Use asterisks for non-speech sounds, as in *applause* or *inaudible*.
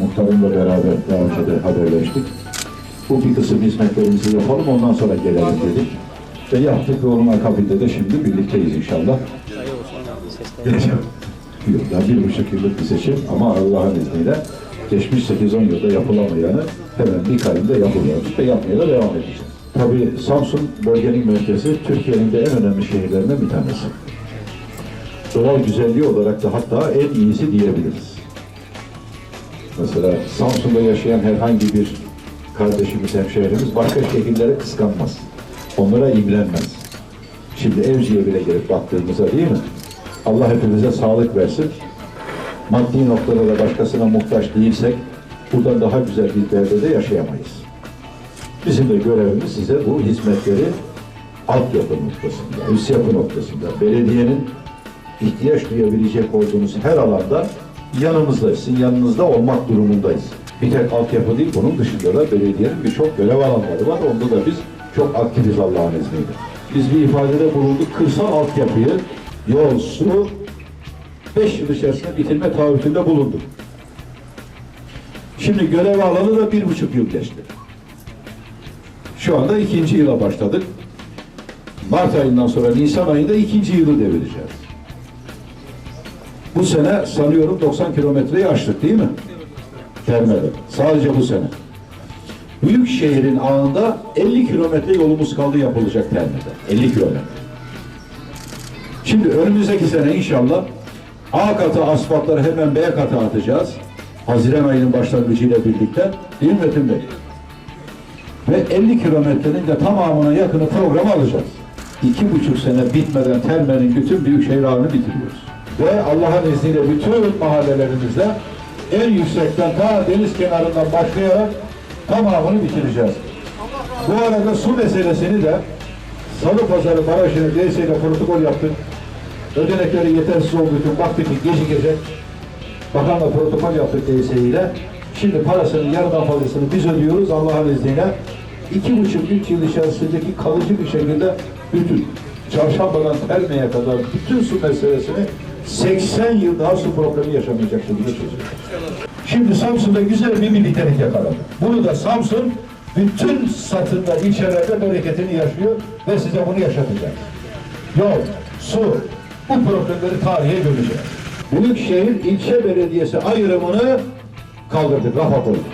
muhtarımla beraber daha önce de haberleştik. Bu bir kısım hizmetlerimizi yapalım ondan sonra gelelim dedik. Ve yaptık ve onun akabinde de şimdi birlikteyiz inşallah. *laughs* Yılda bir buçuk yıllık bir seçim ama Allah'ın izniyle geçmiş 8-10 yılda yapılamayanı hemen bir kayında yapılıyoruz ve yapmaya da devam edeceğiz. Tabii Samsun bölgenin merkezi Türkiye'nin de en önemli şehirlerinden bir tanesi. Doğal güzelliği olarak da hatta en iyisi diyebiliriz. Mesela Samsun'da yaşayan herhangi bir kardeşimiz, hemşehrimiz başka şehirlere kıskanmaz. Onlara imrenmez. Şimdi Evci'ye bile gelip baktığımızda değil mi? Allah hepimize sağlık versin. Maddi noktada da başkasına muhtaç değilsek buradan daha güzel bir beldede yaşayamayız. Bizim de görevimiz size bu hizmetleri altyapı noktasında, üst yapı noktasında, belediyenin ihtiyaç duyabilecek olduğunuz her alanda yanımızdayız. Sizin yanınızda olmak durumundayız. Bir tek altyapı değil, bunun dışında da belediyenin birçok görev alanları var. Onda da biz çok aktifiz Allah'ın izniyle. Biz bir ifadede bulunduk. Kırsal altyapıyı, yol, su 5 yıl içerisinde bitirme taahhütünde bulunduk. Şimdi görev alanı da bir buçuk yıl geçti. Şu anda ikinci yıla başladık. Mart ayından sonra Nisan ayında ikinci yılı devireceğiz. Bu sene sanıyorum 90 kilometreyi aştık değil mi? Termede. Sadece bu sene. Büyük şehrin ağında 50 kilometre yolumuz kaldı yapılacak Terme'de. 50 kilometre. Şimdi önümüzdeki sene inşallah A katı asfaltları hemen B katı atacağız. Haziran ayının başlangıcıyla birlikte. Değil mi Metin Bey? Ve 50 kilometrenin de tamamına yakını programa alacağız. İki buçuk sene bitmeden Terme'nin bütün büyükşehir ağını bitiriyoruz. Ve Allah'ın izniyle bütün mahallelerimizde en yüksekten ta deniz kenarından başlayarak tamamını bitireceğiz. Bu arada su meselesini de Salı Pazarı Barajı'nın DS'yle protokol yaptık. Ödenekleri yetersiz olduğu için baktık ki gecikecek. Bakanla protokol yaptık DSİ ile. Şimdi parasının yarıdan fazlasını biz ödüyoruz Allah'ın izniyle. İki buçuk, üç yıl içerisindeki kalıcı bir şekilde bütün çarşambadan Terme'ye kadar bütün su meselesini 80 yıl daha su problemi yaşamayacak şekilde çözeceğiz. Şimdi Samsun'da güzel bir birliktelik yakaladık. Bunu da Samsun bütün satında, ilçelerde bereketini yaşıyor ve size bunu yaşatacak. Yol, su, bu problemleri tarihe gömeceğiz. Büyükşehir ilçe belediyesi ayrımını kaldırdık, rafa koyduk.